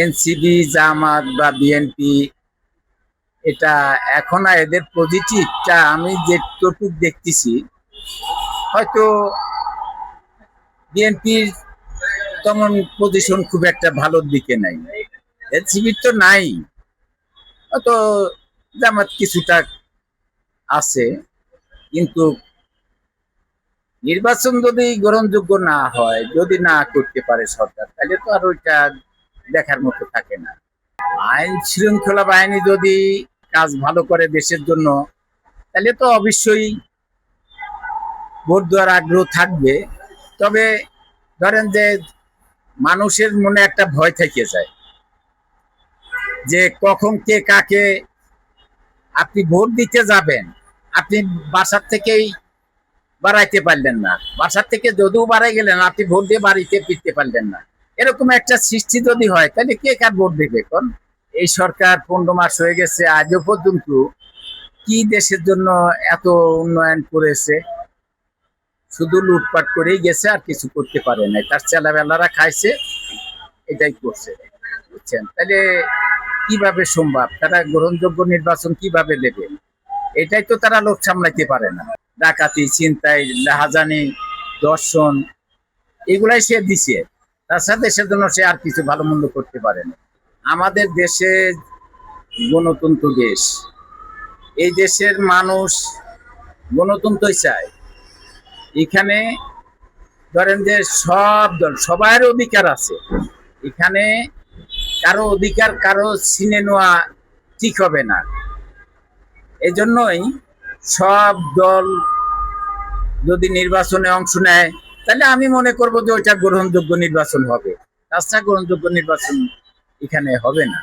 NCB জামাত বা BNP, এটা এখন এদের পজিটিভটা আমি যেটুকু দেখতেছি, হয়তো বিএনপির তেমন পজিশন খুব একটা ভালোর দিকে নাই। এনসিবির তো নাই, হয়তো জামাত কিছুটা আছে, কিন্তু নির্বাচন যদি গ্রহণযোগ্য না হয়, যদি না করতে পারে সরকার, তাহলে তো আর ওইটা দেখার মতো থাকে না। আইন শৃঙ্খলা বাহিনী যদি কাজ ভালো করে দেশের জন্য, তাহলে তো অবশ্যই ভোট দেওয়ার আগ্রহ থাকবে। তবে ধরেন যে মানুষের মনে একটা ভয় থেকে যায় যে কখন কে কাকে আপনি ভোট দিতে যাবেন, আপনি বাসার থেকেই বাড়াইতে পারলেন না। বাসার থেকে যদিও বাড়াই গেলেন, আপনি ভোট দিয়ে বাড়িতে ফিরতে পারলেন না। এরকম একটা সৃষ্টি যদি হয়, তাহলে কে কার ভোট দেবে? এখন এই সরকার পনেরো মাস হয়ে গেছে, আজও পর্যন্ত কি দেশের জন্য এত উন্নয়ন করেছে? শুধু লুটপাট করেই গেছে, আর কিছু করতে পারে নাই। তার ছেলেবেলারা খাইছে, এটাই করছে, বুঝছেন? তাহলে কীভাবে সম্ভব? তারা গ্রহণযোগ্য নির্বাচন কীভাবে দেবে? এটাই তো তারা লোক সামলাইতে পারে না। ডাকাতি চিন্তাই লাহাজানি, দর্শন, এগুলাই সে দিছে। তাছাড়া দেশের জন্য সে আর কিছু ভালো মন্দ করতে পারে না। আমাদের দেশে গণতন্ত্র দেশ। এই দেশের মানুষ গণতন্ত্রই চায়। এখানে ধরেন যে সব দল, সবার অধিকার আছে। এখানে কারও অধিকার, কারও ছিনে নেওয়া ঠিক হবে না। এই জন্যই সব দল যদি নির্বাচনে অংশ নেয় তাহলে আমি মনে করব যে ওইটা গ্রহণযোগ্য নির্বাচন হবে। রাস্তা গ্রহণযোগ্য নির্বাচন এখানে হবে না।